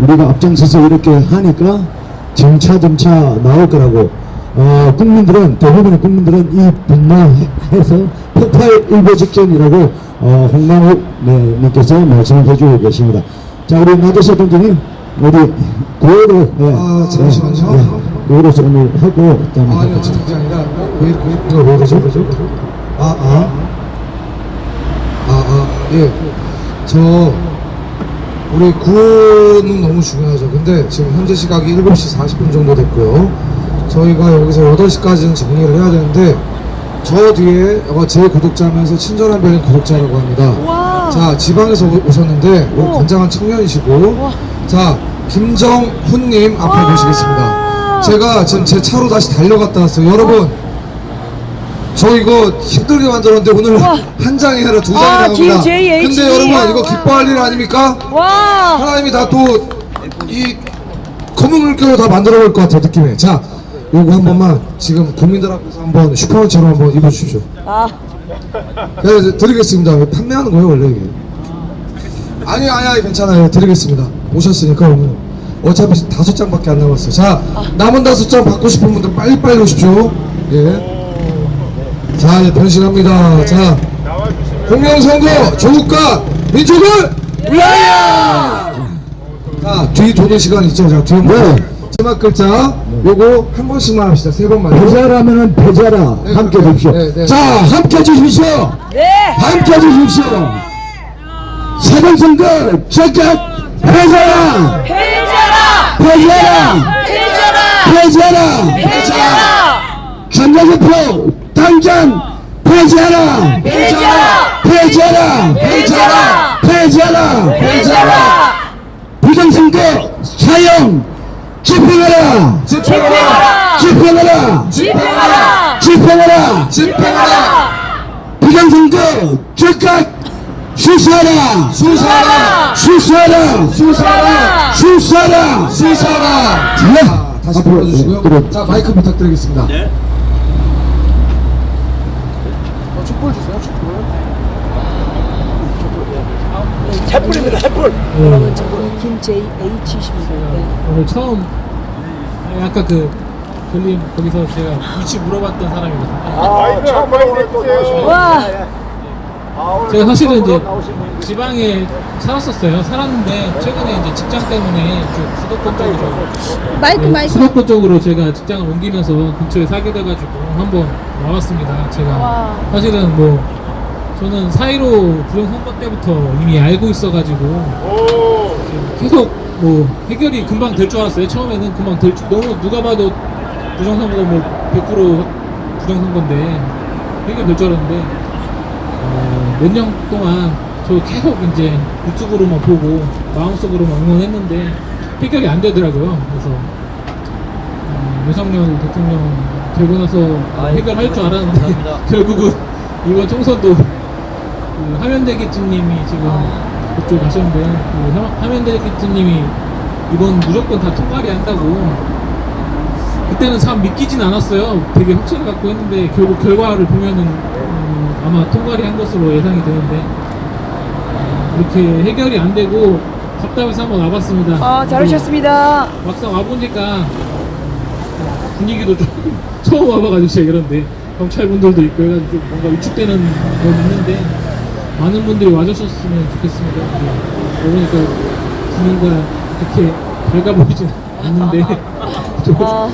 우리가 앞장서서 이렇게 하니까 점차 점차 나올 거라고 어, 국민들은 대부분의 국민들은 이 분노해서 폭발 일보 직전이라고 어, 홍만욱 네, 님께서 말씀을 해주고 계십니다. 자 우리 나도서 동지님 우리 구호로 예, 아, 잠시만요. 예, 구호로서 오늘 하고 그다음에 아니 같이 어쨌든 그게 아니라 어, 왜, 왜, 왜 그러죠? 아, 아. 아, 아, 예. 저, 우리 구호는 너무 중요하죠. 근데 지금 현재 시각이 7시 40분 정도 됐고요. 저희가 여기서 8시까지는 정리를 해야 되는데, 저 뒤에 어, 제 구독자면서 친절한 별인 구독자라고 합니다. 와. 자, 지방에서 오- 오셨는데, 오, 어. 건장한 청년이시고, 자, 김정훈님 앞에 와. 모시겠습니다. 제가 지금 제 차로 다시 달려갔다 왔어요. 여러분, 저 이거 힘들게 만들었는데 오늘 와. 한 장이 아니라 두 장이 아, 나옵니다. DJHD. 근데 여러분, 와. 이거 기뻐할 일 아닙니까? 와. 하나님이 다 또 이 검은 물결로 다 만들어 볼 것 같아요, 느낌에. 자, 요거 한 번만 지금 국민들 앞에서 한번 슈퍼맨처럼 한번 입어주십시오. 아. 네, 네, 드리겠습니다. 판매하는 거예요, 원래 이게. 아니, 아니, 아니, 괜찮아요. 드리겠습니다. 오셨으니까 오늘. 어차피 다섯 장밖에 안 남았어요. 자, 남은 다섯 장 받고 싶은 분들 빨리빨리 오십시오. 예. 자, 이제 변신합니다. 자, 공명선거, 조국과 민족을 위하여! 자, 뒤 도는 시간 있죠? 자, 뒤에 네. 마지막 글자, 요거 한 번씩만 합시다. 세 번만. 배자라면은 배자라 네, 함께 네, 해주십시오. 네, 네. 자 함께 해 주십시오. 네. 함께 해 주십시오. 사전선거 적극 배자라 해자라. 배자라 해자라. 배자라 해자라. 전자개표 배자라 해자라. 배자라 해자라. 배자라 해자라. 부정선거 사형 집행하라 집행하라. 집행하라 집행하라. 집행하라 집행하라! 부정선거 즉각 수사하라 수사라! 수사하라 수사라. 수사라! 수사하라 네. 자, 다시 불러주시고요. 네. 자, 마이크 부탁드리겠습니다. 네. 어, 촛불 주세요, 촛불. 여러분 저분이 김JH십니다. 네. 오늘 처음 아까 그 별님 거기서 제가 위치 물어봤던 사람이거든요. 와. 제가 사실은 이제 지방에 살았었어요. 살았는데 최근에 이제 직장 때문에 좀 수도권 쪽으로 마이크 네, 수도권 쪽으로 제가 직장을 옮기면서 근처에 살게 돼가지고 한번 와봤습니다. 제가 와. 사실은 뭐 저는 사이로 부정선거 때부터 이미 알고 있어가지고 계속 뭐 해결이 금방 될 줄 알았어요. 처음에는 금방 될 줄, 너무 누가 봐도 부정선거가 뭐 100% 부정선거인데 해결될 줄 알았는데 어, 몇 년 동안 저 계속 이제 유튜브로만 보고 마음속으로만 응원했는데 해결이 안 되더라고요. 그래서 어, 윤석열 대통령 되고 나서 해결할 줄 알았는데 결국은 이번 총선도 그 하면대기증님이 지금 그쪽 가셨는데 그 하- 하면대기증님이 이번 무조건 다 통과리 한다고 그때는 참 믿기진 않았어요. 되게 확신을 갖고 했는데 결국 결과를 보면은 음, 아마 통과리 한 것으로 예상이 되는데 어, 이렇게 해결이 안 되고 답답해서 한번 와봤습니다. 아, 잘하셨습니다. 막상 와보니까 분위기도 좀 처음 와봐가지고 제가 이런데 경찰분들도 있고 해가지고 좀 뭔가 위축되는 건 있는데 많은 분들이 와주셨으면 좋겠습니다. 네. 와보니까 분위기가 그렇게 밝아 보이진 않는데 좀 아,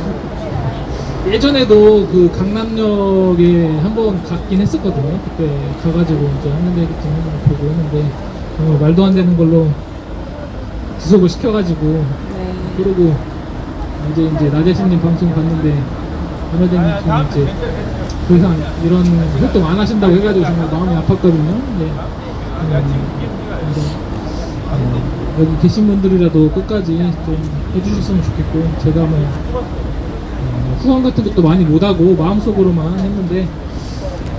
예전에도 그 강남역에 한번 갔긴 했었거든요. 그때 가가지고 이제 하는데 같은 한번 보고 했는데 정말 말도 안 되는 걸로 구속을 시켜가지고 네. 그러고 이제 이제 나재신님 방송 봤는데 하나대님 이제 더 이상 이런 활동 안 하신다고 해가지고 정말 마음이 아팠거든요. 네. 음, 근데, 어, 여기 계신 분들이라도 끝까지 좀 해주셨으면 좋겠고 제가 뭐 어, 후원 같은 것도 많이 못하고 마음속으로만 했는데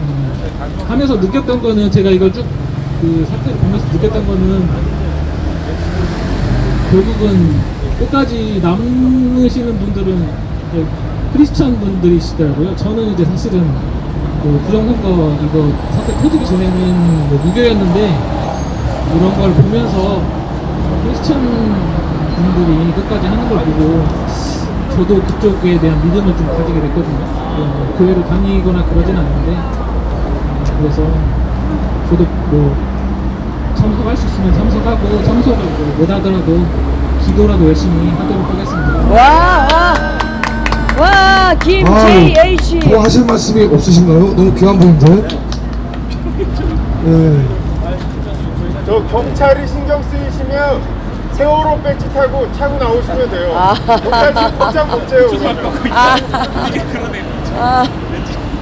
음, 하면서 느꼈던 거는 제가 이걸 쭉그 사태를 보면서 느꼈던 거는 결국은 끝까지 남으시는 분들은 이제 크리스천 분들이시더라고요. 저는 이제 사실은 뭐 부정선거 이거 사태 터지기 전에는 뭐 무교였는데 이런 걸 보면서 크리스천 분들이 끝까지 하는 걸 보고 저도 그쪽에 대한 믿음을 좀 가지게 됐거든요. 뭐 교회를 다니거나 그러진 않는데 어, 그래서 저도 뭐 참석할 수 있으면 참석하고 참석을 뭐못 하더라도 기도라도 열심히 하도록 하겠습니다. 와, 와. 와, 김JH. 뭐 하실 말씀이 없으신가요? 너무 귀한 분인데. 예. 저 경찰이 신경 쓰이시면 세월호 배지 타고 차고 나오시면 돼요. 아. 지금 곧장. 오늘. 아,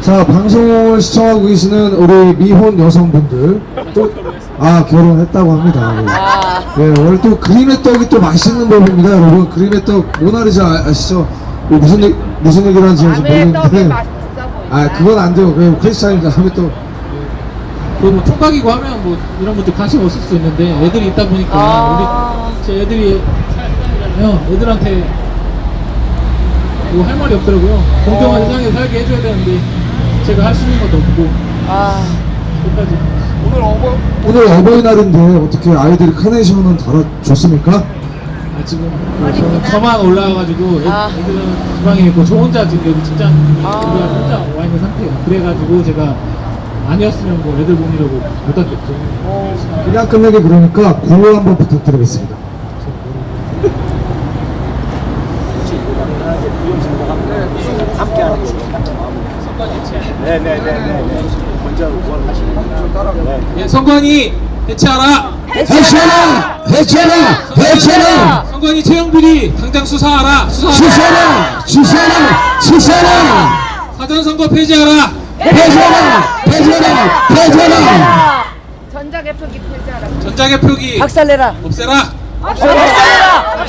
자 방송을 시청하고 계시는 우리 미혼 여성분들 또 아 결혼했다고 합니다. 예, 예, 원래 또 그림의 떡이 또 맛있는 법입니다, 여러분. 그림의 떡 모나리자 아- 아시죠? 뭐 무슨 얘- 무슨 얘기를 하는지 모르겠는데 아 그건 안 돼요. 그 크리스찬입니다. 하면 또 그뭐 총각이고 하면 뭐 이런 분들 관심 없을 수 있는데 애들이 있다 보니까 아. 우리 제 애들이 살면 애들한테 뭐 할 말이 없더라고요. 공평한 세상에 살게 해줘야 되는데 제가 할 수 있는 것도 없고 아. 끝까지 오늘 어버 오늘 어버이날인데 어떻게 아이들이 카네이션은 달아줬습니까? 아 지금 저는 저만 올라와가지고 애, 아. 애들은 지방에 있고 저 혼자 지금 여기 직장 우리가 혼자 와 있는 상태예요. 그래가지고 제가 아니었으면 뭐 애들 보느라고 못 왔겠죠. 그냥 끝내기 그러니까 구호 한번 부탁드리겠습니다. 예, 성관이 해체하라. 해체라! 해체라! 해체라! 성관이 최영필이 당장 수사하라. 수사하라. 수사라! 수사라! 수사라! 사전 선거 폐지하라. 해체라! 해체라! 해체라! 전자개표기 폐지하라. 전자개표기 박살내라. 없애라. 박살내라.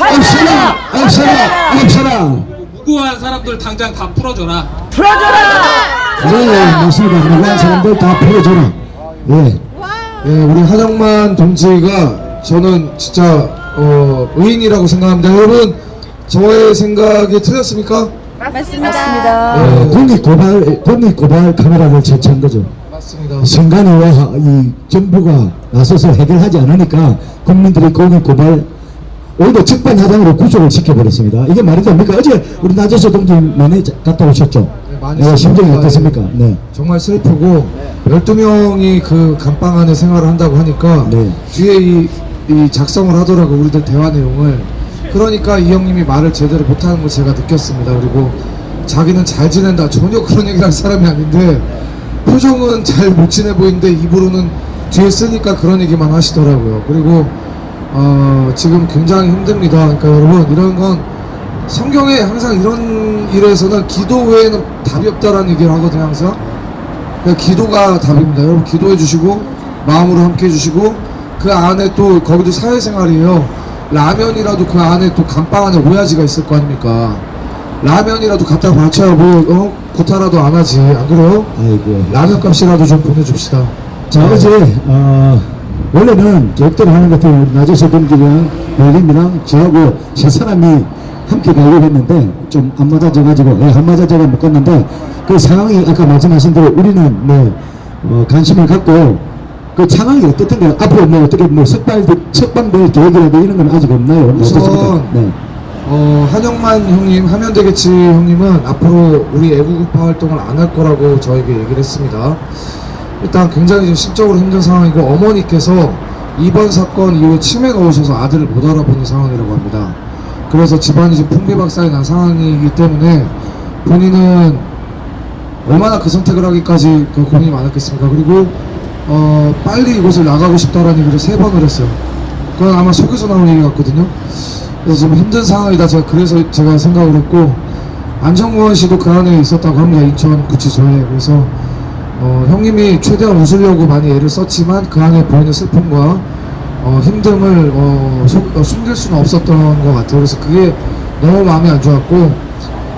없애라! 없애라! 없애라! 무고한 사람들 당장 다 풀어줘라. 풀어줘라. 네, 맞습니다. 무고한 사람들 다 풀어줘라. 예. 예, 우리 한영만 동지가 저는 진짜 어, 의인이라고 생각합니다. 여러분, 저의 생각이 틀렸습니까? 맞습니다. 맞습니다. 어, 국립 고발, 국립 고발 카메라를 설치한 거죠. 맞습니다. 선관위와 이 정부가 나서서 해결하지 않으니까 국민들이 국립 고발 오히려 적반하장으로 구속을 시켜버렸습니다. 이게 말이 됩니까? 어제 우리 나재서 동지만에 갔다 오셨죠? 네, 많이 네, 심정이 슬픕니다. 어떻습니까? 네. 정말 슬프고 12명이 그 감방 안에 생활을 한다고 하니까 네. 뒤에 이, 이 작성을 하더라고 우리들 대화 내용을 그러니까 이 형님이 말을 제대로 못하는 걸 제가 느꼈습니다. 그리고 자기는 잘 지낸다. 전혀 그런 얘기를 할 사람이 아닌데 표정은 잘 못 지내 보이는데 입으로는 뒤에 쓰니까 그런 얘기만 하시더라고요. 그리고 어, 지금 굉장히 힘듭니다. 그러니까 여러분 이런 건 성경에 항상 이런 일에서는 기도 외에는 답이 없다라는 얘기를 하거든요 항상. 그러니까 기도가 답입니다. 여러분 기도해 주시고 마음으로 함께 해 주시고 그 안에 또 거기도 사회생활이에요 라면이라도 그 안에 또 감방 안에 오야지가 있을 거 아닙니까 라면이라도 갖다 바쳐야 뭐 어? 구타라도 안 하지 안 그래요? 아이고. 라면 값이라도 좀 보내줍시다 자, 어제, 어, 원래는 계획대로 하는 것 같아요. 우리 나재서 동지랑 별님이랑 저하고 세 사람이 함께 가려고 했는데 좀 안 맞아져가지고, 예, 안 맞아져가 못 갔는데 그 상황이 아까 말씀하신 대로 우리는 뭐, 어, 관심을 갖고 그 상황이 어떻든가 앞으로 뭐 어떻게 뭐 석발, 석방될 계획이라도 이런 건 아직 없나요? 우선 어떻습니까? 네. 어, 한영만 형님, 하면 되겠지 형님은 앞으로 우리 애국우파 활동을 안 할 거라고 저에게 얘기를 했습니다. 일단 굉장히 지금 심적으로 힘든 상황이고 어머니께서 이번 사건 이후에 치매가 오셔서 아들을 못 알아보는 상황이라고 합니다. 그래서 집안이 지금 풍비박산이 난 상황이기 때문에 본인은 얼마나 그 선택을 하기까지 그 고민이 많았겠습니까? 그리고 어, 빨리 이곳을 나가고 싶다라는 얘기를 세 번을 했어요. 그건 아마 속에서 나온 얘기 같거든요. 그래서 좀 힘든 상황이다. 제가 그래서 제가 생각을 했고 안정권 씨도 그 안에 있었다고 합니다. 인천 구치소에. 그래서 어, 형님이 최대한 웃으려고 많이 애를 썼지만 그 안에 보이는 슬픔과 어, 힘듦을 어, 속- 어, 숨길 수는 없었던 것 같아요. 그래서 그게 너무 마음이 안 좋았고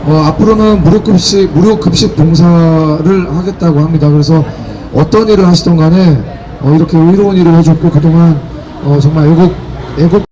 어, 앞으로는 무료급식 무료급식 봉사를 하겠다고 합니다. 그래서 어떤 일을 하시던 간에 어, 이렇게 의로운 일을 해줬고 그동안 어, 정말 애국 애국